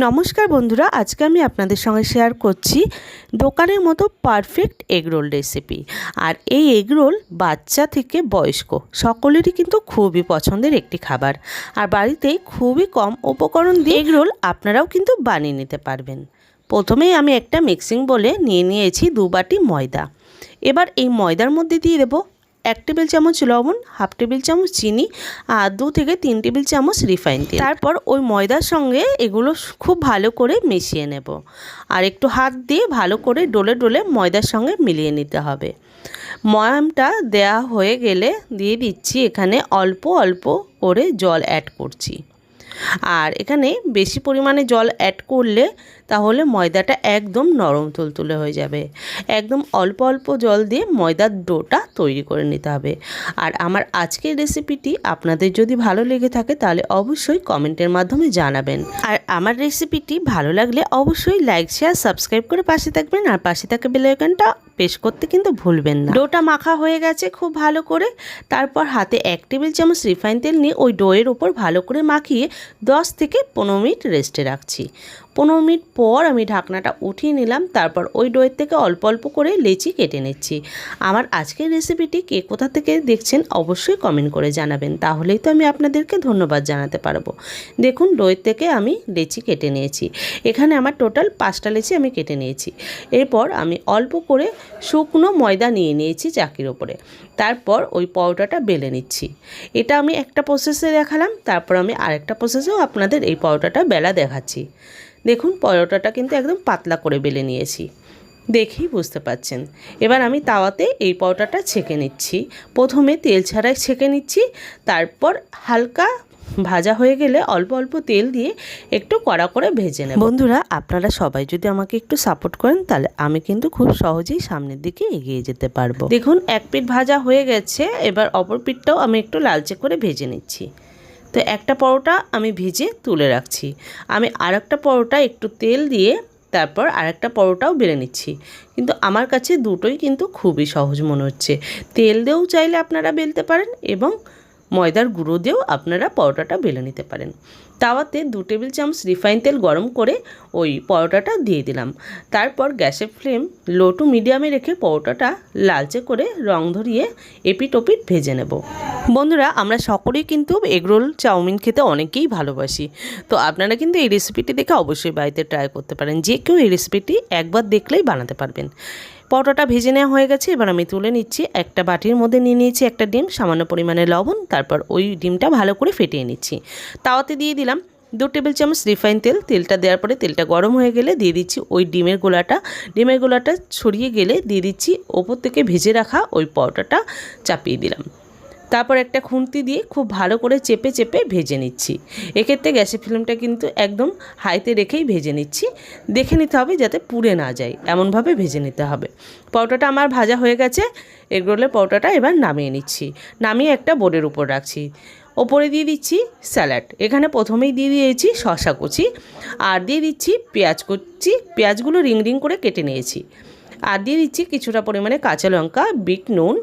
নমস্কার বন্ধুরা, আজকে আমি আপনাদের সঙ্গে শেয়ার করছি দোকানের মতো পারফেক্ট এগরোল রেসিপি আর এই এগরোল বাচ্চা থেকে বয়স্ক, সকলেরই কিন্তু খুবই পছন্দের একটি খাবার। আর বাড়িতে খুবই কম উপকরণ দিয়ে এগরোল আপনারাও কিন্তু বানিয়ে নিতে পারবেন। প্রথমেই আমি একটা মিক্সিং বলে নিয়ে নিয়েছি দু বাটি ময়দা। এবার এই ময়দার মধ্যে দিয়ে দেবো এক টেবিল চামচ লবণ, হাফ টেবিল চামচ চিনি আর দু থেকে তিন টেবিল চামচ রিফাইন তেল। তারপর ওই ময়দার সঙ্গে এগুলো খুব ভালো করে মিশিয়ে নেব। আর একটু হাত দিয়ে ভালো করে ডোলে ডোলে ময়দার সঙ্গে মিলিয়ে নিতে হবে। ময়ামটা দেয়া হয়ে গেলে দিয়ে দিচ্ছি এখানে অল্প অল্প করে জল অ্যাড করছি। আর এখানে বেশি পরিমাণে জল অ্যাড করলে তাহলে ময়দাটা একদম নরম তুলতুলে হয়ে যাবে। একদম অল্প অল্প জল দিয়ে ময়দার ডোটা তৈরি করে নিতে হবে। আর আমার আজকের রেসিপিটি আপনাদের যদি ভালো লেগে থাকে তাহলে অবশ্যই কমেন্টের মাধ্যমে জানাবেন। আর আমার রেসিপিটি ভালো লাগলে অবশ্যই লাইক শেয়ার সাবস্ক্রাইব করে পাশে থাকবেন। আর পাশে থাকা বেলাইকনটা পেশ করতে কিন্তু ভুলবেন না। ডোটা মাখা হয়ে গেছে খুব ভালো করে। তারপর হাতে এক টেবিল চামচ রিফাইন তেল নিয়ে ওই ডোয়ের ওপর ভালো করে মাখিয়ে দশ থেকে পনেরো মিনিট রেস্টে রাখছি। পনেরো মিনিট পর আমি ঢাকনাটা উঠিয়ে নিলাম, তারপর ওই ডোয়ের থেকে অল্প অল্প করে লেচি কেটে নিচ্ছি। আমার আজকের রেসিপিটি কে কোথা থেকে দেখছেন অবশ্যই কমেন্ট করে জানাবেন। তাহলেই তো আমি আপনাদেরকে ধন্যবাদ জানাতে পারব। দেখুন, ডোয়ের থেকে আমি লেচি কেটে নিয়েছি। এখানে আমার টোটাল পাঁচটা লেচি আমি কেটে নিয়েছি। এরপর আমি অল্প করে শুকনো ময়দা নিয়ে নিয়েছি চাকির ওপরে। তারপর ওই পরোটাটা বেলে নিচ্ছি। এটা আমি একটা প্রসেসে দেখালাম, তারপর আমি আরেকটা প্রসেসেও আপনাদের এই পরোটাটা বেলা দেখাচ্ছি। দেখুন পরোটাটা কিন্তু একদম পাতলা করে বেলে নিয়েছি। দেখেই বুঝতে পাচ্ছেন। এবার আমি তাওয়াতে এই পরোটাটা ছেঁকে নিচ্ছি। প্রথমে তেল ছাড়াই ছেঁকে নিচ্ছি, তারপর হালকা ভাজা হয়ে গেলে অল্প অল্প তেল দিয়ে একটু কড়া করে ভেজে নেব। বন্ধুরা আপনারা সবাই যদি আমাকে একটু সাপোর্ট করেন তাহলে আমি কিন্তু খুব সহজেই সামনের দিকে এগিয়ে যেতে পারব। দেখুন এক পিঠ ভাজা হয়ে গেছে এবার অপর পিঠটাও আমি একটু লালচে করে ভেজে নিচ্ছি। তো একটা পরোটা আমি ভিজে তুলে রাখছি। আমি আর একটা পরোটা একটু তেল দিয়ে তারপর আরেকটা পরোটাও বেলে নিচ্ছি। কিন্তু আমার কাছে দুটোই কিন্তু খুবই সহজ মনে হচ্ছে। তেল দিয়েও চাইলে আপনারা বেলতে পারেন এবং ময়দার গুঁড়ো দিয়েও আপনারা পরোটাটা বেলে নিতে পারেন। তাওয়াতে দু টেবিল চামচ রিফাইন তেল গরম করে ওই পরোটাটা দিয়ে দিলাম। তারপর গ্যাসের ফ্লেম লো টু মিডিয়ামে রেখে পরোটাটা লালচে করে রং ধরিয়ে এপিট ওপিট ভেজে নেব। বন্ধুরা, আমরা সকলেই কিন্তু এগরোল চাউমিন খেতে অনেকেই ভালোবাসি। তো আপনারা কিন্তু এই রেসিপিটি দেখে অবশ্যই বাড়িতে ট্রাই করতে পারেন। যে কেউ এই রেসিপিটি একবার দেখলেই বানাতে পারবেন। পরোটাটা ভেজে নেওয়া হয়ে গেছে। এবার আমি তুলে নিচ্ছি একটা বাটির মধ্যে নিয়ে নিয়েছি একটা ডিম, সামান্য পরিমাণে লবণ, তারপর ওই ডিমটা ভালো করে ফেটিয়ে নিচ্ছি। তাওয়াতে দিয়ে দিলাম দু টেবিল চামচ রিফাইন তেল। তেলটা দেওয়ার পরে তেলটা গরম হয়ে গেলে দিয়ে দিচ্ছি ওই ডিমের গোলাটা। ডিমের গোলাটা ছড়িয়ে গেলে দিয়ে দিচ্ছি ওপর থেকে ভেজে রাখা ওই পরোটাটা চাপিয়ে দিলাম। তারপর একটা খুন্তি দিয়ে খুব ভালো করে চেপে চেপে ভেজে নিচ্ছি। এক্ষেত্রে গ্যাসের ফ্লেমটা কিন্তু একদম হাইতে রেখেই ভেজে নিচ্ছি। দেখে নিতে হবে যাতে পুড়ে না যায়, এমনভাবে ভেজে নিতে হবে। পরোটাটা আমার ভাজা হয়ে গেছে এগরোলের পরোটাটা এবার নামিয়ে নিচ্ছি। নামিয়ে একটা বোর্ডের উপর রাখছি। ওপরে দিয়ে দিচ্ছি স্যালাড। এখানে প্রথমেই দিয়ে দিয়েছি শশা কুচি, আর দিয়ে দিচ্ছি পেঁয়াজ কুচি। পেঁয়াজগুলো রিং রিং করে কেটে নিয়েছি। আর দিয়ে দিচ্ছি কিছুটা পরিমাণে কাঁচা লঙ্কা, বিট, নুন,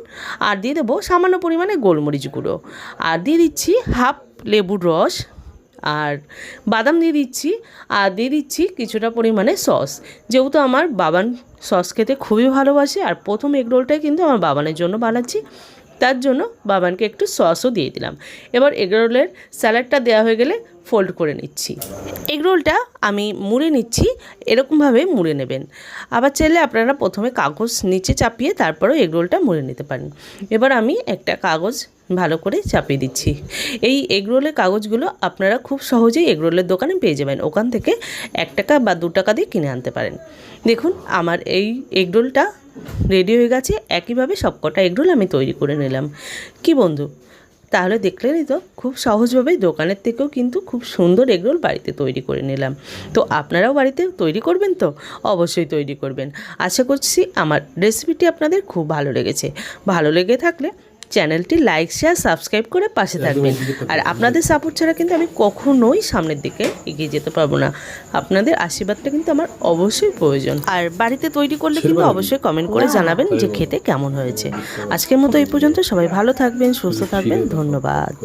আর দিয়ে দেবো সামান্য পরিমাণে গোলমরিচ গুঁড়ো। আর দিয়ে দিচ্ছি হাফ লেবুর রস, আর বাদাম দিয়ে দিচ্ছি, আর দিয়ে দিচ্ছি কিছুটা পরিমাণে সস। যেহেতু আমার বাবান সস খেতে খুবই ভালোবাসে, আর প্রথম এগরোলটাই কিন্তু আমার বাবানের জন্য বানাচ্ছি তার জন্য বাবানকে একটু সসও দিয়ে দিলাম। এবার এগরোলের স্যালাডটা দেওয়া হয়ে গেলে ফোল্ড করে নিচ্ছি। এগরোলটা আমি মুড়ে নিচ্ছি, এরকমভাবে মুড়ে নেবেন। আবার চাইলে আপনারা প্রথমে কাগজ নিচে চাপিয়ে তারপরেও এগরোলটা মুড়ে নিতে পারেন। এবার আমি একটা কাগজ ভালো করে চাপিয়ে দিচ্ছি। এই এগরোলের কাগজগুলো আপনারা খুব সহজেই এগরোলের দোকানে পেয়ে যাবেন। ওখান থেকে এক টাকা বা দু টাকা দিয়ে কিনে আনতে পারেন। দেখুন, আমার এই এগরোলটা রেডি হয়ে গেছে, একইভাবে সবকটা এগরোল আমি তৈরি করে নিলাম। কি বন্ধু? তাহলে দেখলেনই তো, খুব সহজভাবে দোকানের থেকেও কিন্তু খুব সুন্দর এগরোল বাড়িতে তৈরি করে নিলাম। তো আপনারাও বাড়িতে তৈরি করবেন তো? অবশ্যই তৈরি করবেন। আশা করছি আমার রেসিপিটি আপনাদের খুব ভালো লেগেছে। ভালো লেগে থাকলে চ্যানেলটি লাইক শেয়ার সাবস্ক্রাইব করে পাশে থাকবেন। আর আপনাদের সাপোর্ট ছাড়া কিন্তু আমি কখনোই সামনের দিকে এগিয়ে যেতে পারব না। আপনাদের আশীর্বাদটা কিন্তু আমার অবশ্যই প্রয়োজন। আর বাড়িতে তৈরি করলে কিন্তু অবশ্যই কমেন্ট করে জানাবেন যে খেতে কেমন হয়েছে। আজকের মতো এই পর্যন্ত সবাই ভালো থাকবেন সুস্থ থাকবেন। ধন্যবাদ।